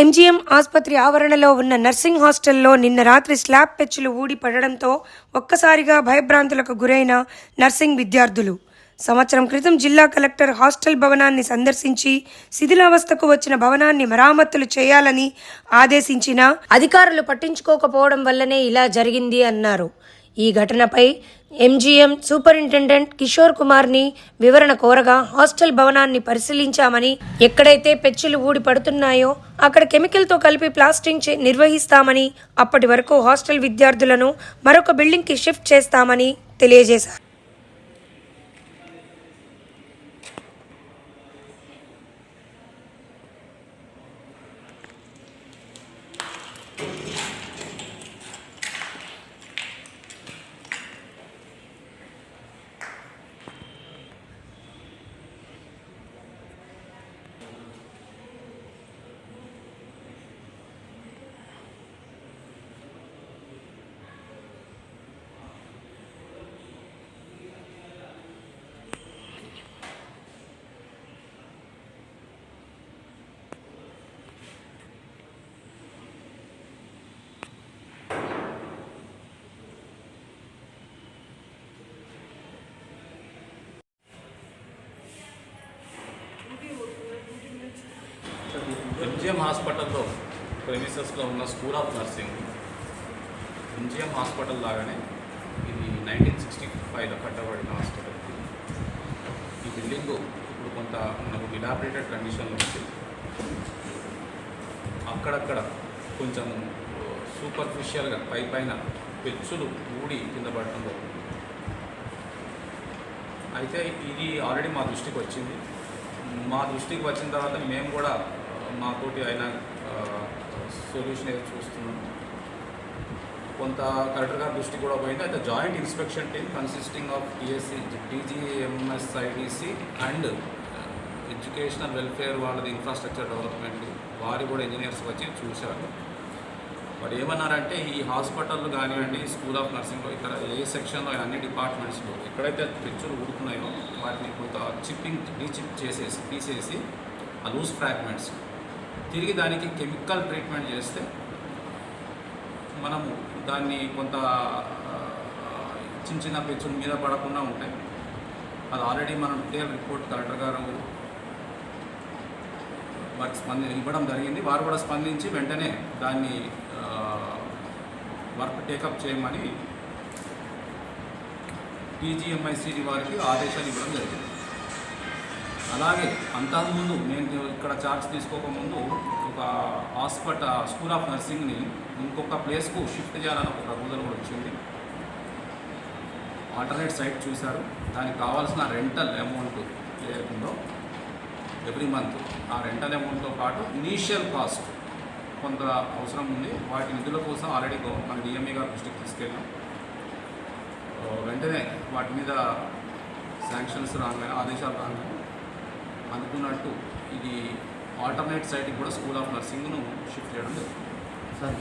MGM ఆసుపత్రి ఆవరణలో ఉన్న నర్సింగ్ హాస్టల్లో నిన్న రాత్రి స్లాబ్ పెచ్చులు ఊడి పడడంతో ఒక్కసారిగా భయభ్రాంతులకు గురైన నర్సింగ్ విద్యార్థులు. సంవత్సరం క్రితం జిల్లా కలెక్టర్ హాస్టల్ భవనాన్ని సందర్శించి శిథిలావస్థకు వచ్చిన భవనాన్ని మరామతులు చేయాలని ఆదేశించినా అధికారులు పట్టించుకోకపోవడం వల్లనే ఇలా జరిగింది అన్నారు. ఈ ఘటనపై ఎంజీఎం సూపరింటెండెంట్ కిషోర్ కుమార్ని వివరణ కోరగా హాస్టల్ భవనాన్ని పరిశీలించామని ఎక్కడైతే పెచ్చులు ఊడి పడుతున్నాయో అక్కడ కెమికల్తో కలిపి ప్లాస్టింగ్ చే నిర్వహిస్తామని అప్పటి వరకు హాస్టల్ విద్యార్థులను మరొక బిల్డింగ్కి షిఫ్ట్ చేస్తామని తెలియజేశారు. ఎంజిఎం హాస్పిటల్లో ప్రెమిసెస్లో ఉన్న school of nursing. MGM hospital లాగానే ఇది నైన్టీన్ సిక్స్టీ ఫైవ్లో కట్టబడిన హాస్పిటల్ ఈ బిల్డింగ్ ఇప్పుడు కొంత మనకు ఇలాబరేటెడ్ కండిషన్లో ఉంది. అక్కడక్కడ కొంచెం సూపర్ఫిషియల్గా పై పైన పెచ్చులు ఊడి కింద పడటం జరుగుతుంది అయితే ఇది ఆల్రెడీ మా దృష్టికి వచ్చింది. మా దృష్టికి వచ్చిన తర్వాత మేము కూడా మాతోటి ఆయన సొల్యూషన్ ఏదో చూస్తున్నాం. కొంత కలెక్టర్ గారి దృష్టికి కూడా పోయింది. అయితే joint inspection team consisting of TSC TGMSIDC and educational welfare వాళ్ళది ఇన్ఫ్రాస్ట్రక్చర్ డెవలప్మెంట్ వారి కూడా ఇంజనీర్స్ వచ్చి చూశారు. వాడు ఏమన్నారంటే ఈ హాస్పిటల్ కానివ్వండి స్కూల్ ఆఫ్ నర్సింగ్లో ఇక్కడ ఏ సెక్షన్లో అన్ని డిపార్ట్మెంట్స్లో ఎక్కడైతే పిక్చర్ ఉడుకున్నాయో వాటిని కొంత చిప్పింగ్ డీచిప్ చేసేసి తీసేసి ఆ లూజ్ ఫ్రాగ్మెంట్స్ తిరిగి దానికి కెమికల్ ట్రీట్మెంట్ చేస్తే మనము దాన్ని కొంత చిన్న చిన్న పెచ్చులు మీద పడకుండా ఉంటాయి. అది ఆల్రెడీ మనం డీటెయిల్ రిపోర్ట్ కలెక్టర్ గారు వారికి స్పంది ఇవ్వడం జరిగింది. వారు కూడా స్పందించి వెంటనే దాన్ని వర్క్ టేకప్ చేయమని టీజీఎంఐసిడి వారికి ఆదేశాలు ఇవ్వడం జరిగింది. అలాగే అంతకుముందు నేను ఇక్కడ ఛార్జ్ తీసుకోకముందు ఒక హాస్పిటల్ స్కూల్ ఆఫ్ నర్సింగ్ని ఇంకొక ప్లేస్కు షిఫ్ట్ చేయాలని ఒక ప్రపోజల్ కూడా వచ్చింది. ఆల్టర్నేట్ సైట్ చూశారు. దానికి కావాల్సిన రెంటల్ అమౌంట్ లేకుండా ఎవ్రీ మంత్ ఆ రెంటల్ అమౌంట్తో పాటు ఇనీషియల్ కాస్ట్ కొంత అవసరం ఉంది. వాటి నిధుల కోసం ఆల్రెడీ మన డిఎంఏ గారు దృష్టికి తీసుకెళ్ళాం. వెంటనే వాటి మీద శాంక్షన్స్ రాగానే ఆదేశాలు రాగానే అనుకున్నట్టు ఇది ఆల్టర్నేట్ సైట్కి కూడా స్కూల్ ఆఫ్ నర్సింగ్ను షిఫ్ట్ చేయడం జరుగుతుంది. సార్